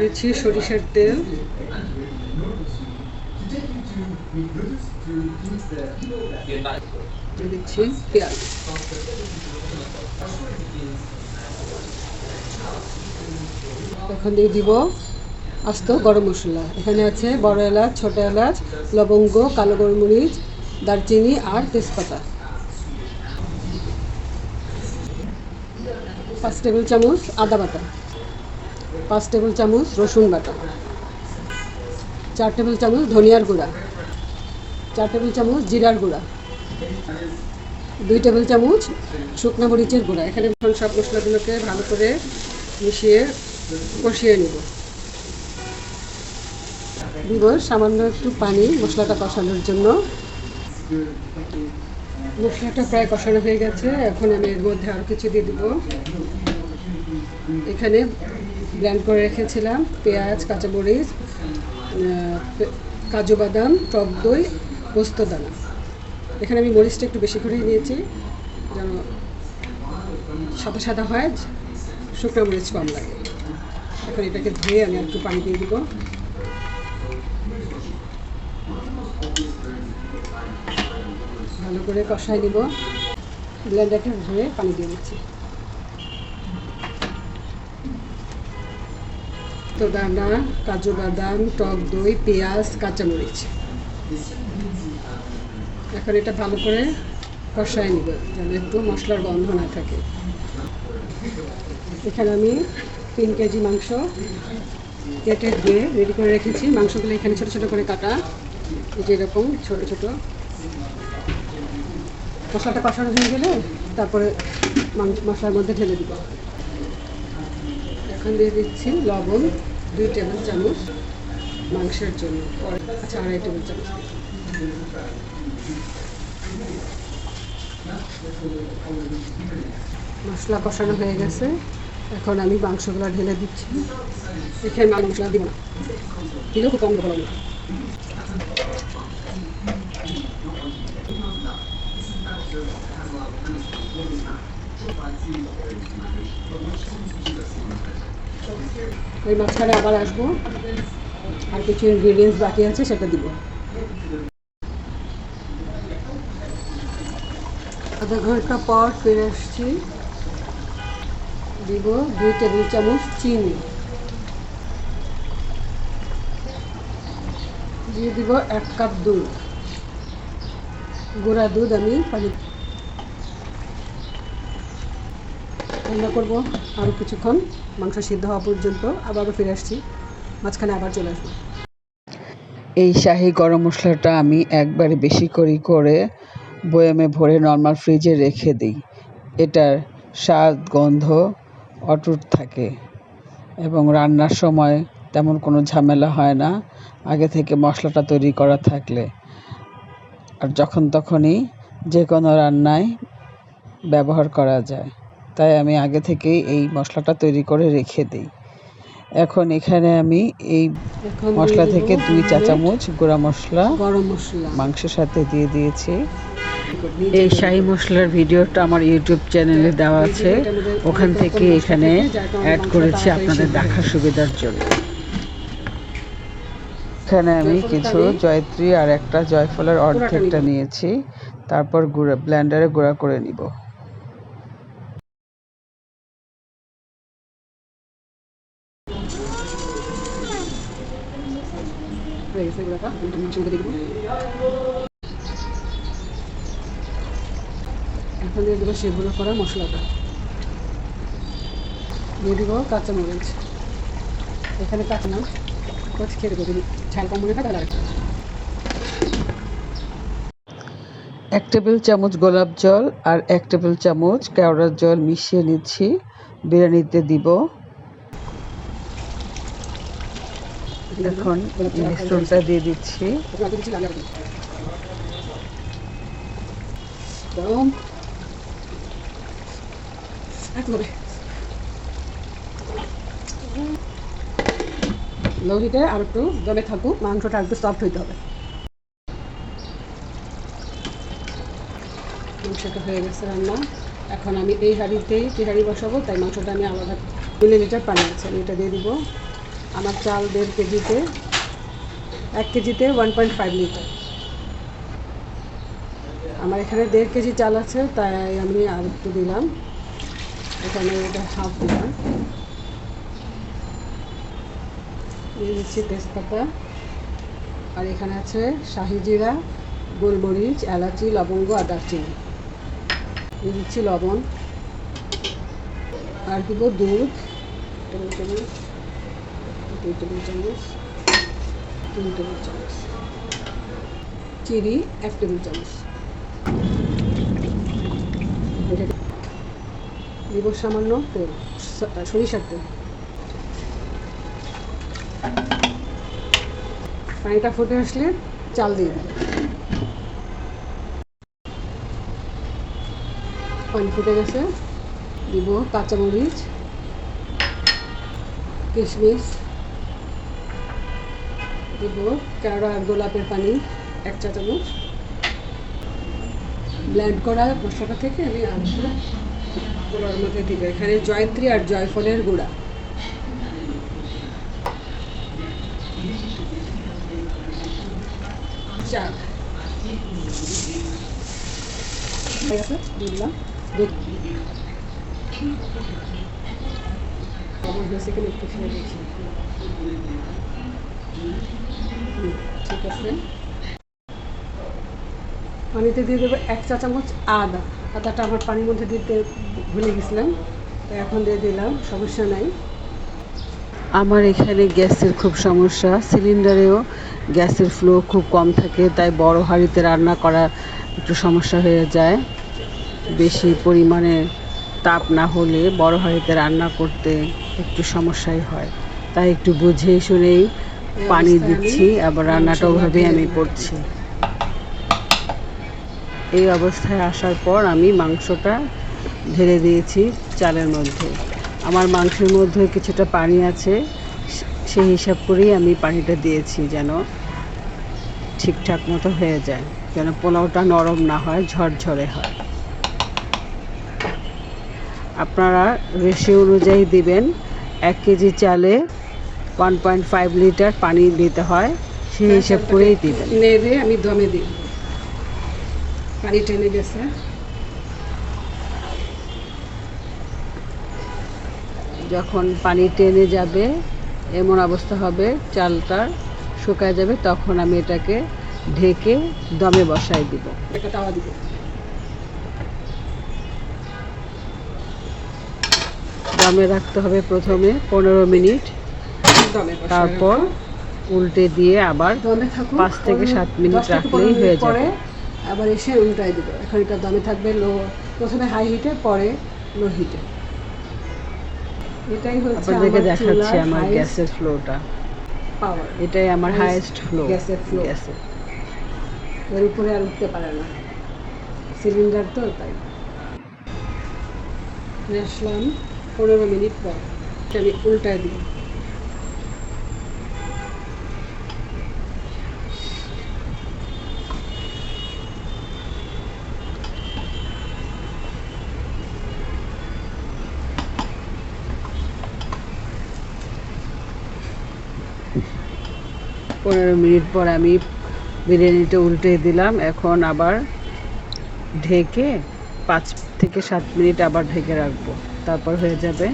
দিচ্ছি সরিষার তেল। দিচ্ছি পেঁয়াজ। এখন দিয়ে দিব আস্ত গরম মশলা। এখানে আছে বড় এলাচ, ছোট এলাচ, লবঙ্গ, কালো গোলমরিচ, দারচিনি আর তেজপাতা। পাঁচ টেবিল চামচ আদা বাটা। পাঁচ টেবিল চামচ রসুন বাটা, চার টেবিল চামচ ধনিয়ার গুঁড়া, চার টেবিল চামচ জিরার গুঁড়া, দুই টেবিল চামচ শুকনো মরিচের গুঁড়া। এখানে সব মশলাগুলোকে ভালো করে মিশিয়ে কষিয়ে নেব। দিব সামান্য একটু পানি মশলাটা কষানোর জন্য। মশলাটা প্রায় কষানো হয়ে গেছে। এখন আমি এর মধ্যে আরও কিছু দিয়ে দিব। এখানে ব্ল্যান্ড করে রেখেছিলাম, পেঁয়াজ, কাঁচামরিচ কাজু বাদাম, টক দই, পোস্ত দানা। এখানে আমি মরিচটা একটু বেশি করেই নিয়েছি, যেন সাদা সাদা হয়, শুকনো মরিচ কম লাগে। এখন এটাকে ধুয়ে আমি একটু পানি দিয়ে দিব। ভালো করে কষাই দিব ব্লেন্ডারটা ধুয়ে পানি দিয়ে দিচ্ছি। তো দানা কাজু বাদাম টক দই, পেঁয়াজ, কাঁচামরিচ। এখন এটা ভালো করে কষায় নিব, যেন একটু মশলার গন্ধ না থাকে। এখানে আমি তিন কেজি মাংস কেটে দিয়ে রেডি করে রেখেছি। মাংসগুলো এখানে ছোটো ছোটো করে কাটা। এই যে এরকম ছোটো ছোটো। মশলাটা কষানো হয়ে গেলে তারপরে মাংস মশলার মধ্যে ঢেলে দিব। এখন দিয়ে দিচ্ছি লবণ, দুই টেবিল চামচ মাংসের জন্য। আচ্ছা আড়াই টেবিল চামচ। মশলা কষানো হয়ে গেছে। এখন আমি মাংসগুলো ঢেলে দিচ্ছি। এখানে মাংস মশলা দিব না। দিলেও খুব কম দেবো না। ওই মাঝখানে আবার আসব। আর কিছু ইনগ্রিডিয়েন্টস বাকি আছে, সেটা দিব। আধা ঘণ্টা পর ফিরে আসছি। দিব দুই টেবিল চামচ চিনি। দিয়ে দিব এক কাপ দুধ। গুঁড়া দুধ আমি পানি রান্না করব আরও কিছুক্ষণ। মাংস সিদ্ধ হওয়া পর্যন্ত আবারও ফিরে আসছি। মাঝখানে আবার চলে আসব। এই শাহি গরম মশলাটা আমি একবারে বেশি করে করে বয়ামে ভরে নর্মাল ফ্রিজে রেখে দিই। এটার স্বাদ, গন্ধ অটুট থাকে এবং রান্নার সময় তেমন কোনো ঝামেলা হয় না। আগে থেকে মশলাটা তৈরি করা থাকলে। আর যখন তখনই যে কোনো রান্নায় ব্যবহার করা যায়। তাই আমি আগে থেকেই এই মশলাটা তৈরি করে রেখে দিই। এখন এখানে আমি এই মশলা থেকে দুই চা চামচ গুঁড়া মশলা গরম মশলা। মাংসের সাথে দিয়ে দিয়েছি। এই শাহি মশলার ভিডিওটা আমার ইউটিউব চ্যানেলে দেওয়া আছে। ওখান থেকে এখানে অ্যাড করেছি আপনাদের দেখার সুবিধার জন্য। এখানে আমি কিছু জয়ত্রী আর একটা জয়ফলের অর্ধেকটা নিয়েছি। তারপর গুঁড়া ব্লেন্ডারে গুঁড়া করে নিব। এখন দিয়ে দেবো করা মশলাটা। দিয়ে দিব এখানে কাঁচা না কচি খেয়ে দেবো। ঝাল কম এক টেবিল চামচ গোলাপ জল আর এক টেবিল চামচ কেওড়ার জল মিশিয়ে নিচ্ছি। বিরিয়ানিতে দিব। এখন মিশ্রণটা দিয়ে দিচ্ছি। লো হিটে আর একটু দমে থাকুক মাংসটা একটু সফট হইতে হবে। মাংসটা হয়ে গেছে রান্না। এখন আমি এই হাঁড়িতেই যে হাঁড়ি বসাবো তাই মাংসটা আমি আলাদা মিলিলিটার পানি আছে আমি এটা দিয়ে দিব। আমার চাল দেড় কেজিতে, এক কেজিতে ওয়ান পয়েন্ট ফাইভ লিটার আমার এখানে দেড় কেজি চাল আছে, তাই আমি আর একটু দিলাম। এখানে এটা হাফ দিলাম। দিয়ে দিচ্ছি তেজপাতা। আর এখানে আছে শাহি জিরা, গোলমরিচ, এলাচি, লবঙ্গ আর দারচিনি। দিয়ে দিচ্ছি লবণ। আর দিব দুধ। দুই টেবিল চামচ তিন টেবিল চামচ। চিনি এক টেবিল চামচ। দিব সামান্য তেল, সরিষার তেল। পানিটা ফুটে আসলে চাল দিয়ে দেবো। পানি ফুটে গেছে, দিব কাঁচামরিচ, কিশমিশ। দিব। কেওড়া গোলাপের পানি এক চা চামচ ব্লেন্ড করা মশলাটা থেকে আমি আলুটা গুঁড়োর মধ্যে দিব। এখানে জয়ত্রী আর জয়ফলের গুঁড়া। চা গেছে দিয়ে দিলাম একটু দিচ্ছি হুম, পানিতে দিয়ে দেবো এক চা চামচ আদা। আদাটা আমার পানির মধ্যে দিতে ভুলে গেছিলাম, তো এখন দিয়ে দিলাম, সমস্যা নাই। আমার এখানে গ্যাসের খুব সমস্যা, সিলিন্ডারেও গ্যাসের ফ্লো খুব কম থাকে, তাই বড় হাঁড়িতে রান্না করা একটু সমস্যা হয়ে যায়। বেশি পরিমাণে তাপ না হলে বড় হাঁড়িতে রান্না করতে একটু সমস্যাই হয়। তাই একটু বুঝে শুনেই পানি দিচ্ছি, আবার রান্নাটা ওভাবেই আমি করছি। এই অবস্থায় আসার পর আমি মাংসটা ঢেলে দিয়েছি চালের মধ্যে। আমার মাংসের মধ্যে কিছুটা পানি আছে সেই হিসাব করেই আমি পানিটা দিয়েছি যেন ঠিকঠাক মতো হয়ে যায়, যেন পোলাওটা নরম না হয়, ঝরঝরে হয়। আপনারা রেশিও অনুযায়ী দিবেন, এক কেজি চালে ওয়ান পয়েন্ট ফাইভ লিটার পানি দিতে হয় সেই হিসাব করেই দিবেন। নেড়ে আমি দমে দিই। পানি টেনে গেছে। যখন পানি টেনে যাবে এমন অবস্থা হবে চালটা শুকায় যাবে তখন আমি এটাকে ঢেকে দমে বসাই দিব। একটা তাওয়া দিব। দমে রাখতে হবে প্রথমে পনেরো মিনিট। তারপর উল্টে দিয়ে আবার পাঁচ থেকে সাত মিনিট রাখলেই হয়ে যাবে। আবার এসে উল্টাই দিব। এখন এটা দমে থাকবে লো প্রথমে হাই হিটে পরে লো হিটে এটাই হচ্ছে আপনাদেরকে দেখাচ্ছি আমার গ্যাসের ফ্লোটা power। এটাই আমার হাইয়েস্ট ফ্লো গ্যাসের flow। গ্যাসের এর উপরে আর উঠতে পারে না। সিলিন্ডার তো তাই। আসলাম পনেরো মিনিট পর। আমি উল্টায় দিই পনেরো মিনিট পর আমি বিরিয়ানিটা উল্টে দিলাম। এখন আবার ঢেকে পাঁচ থেকে সাত মিনিট আবার ঢেকে রাখব। তারপর হয়ে যাবে।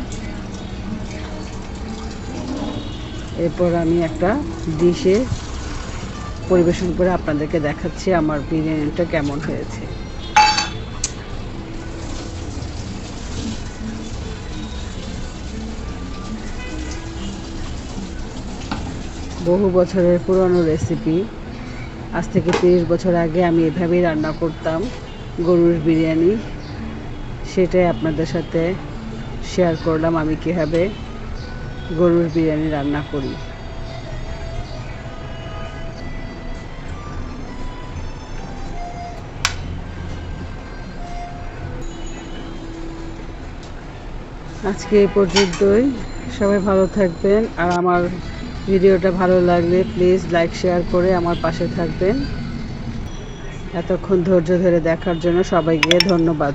এরপর আমি একটা ডিশে পরিবেশন করে আপনাদেরকে দেখাচ্ছি আমার বিরিয়ানিটা কেমন হয়েছে। বহু বছরের পুরনো রেসিপি আজ থেকে তিরিশ বছর আগে আমি এভাবেই রান্না করতাম গরুর বিরিয়ানি। সেটাই আপনাদের সাথে শেয়ার করলাম আমি কীভাবে গরুর বিরিয়ানি রান্না করি। আজকে এই পর্যন্তই। সবাই ভালো থাকবেন। আর আমার ভিডিওটা ভালো লাগলে প্লিজ লাইক, শেয়ার করে আমার পাশে থাকবেন। এতক্ষণ ধৈর্য ধরে দেখার জন্য সবাইকে ধন্যবাদ।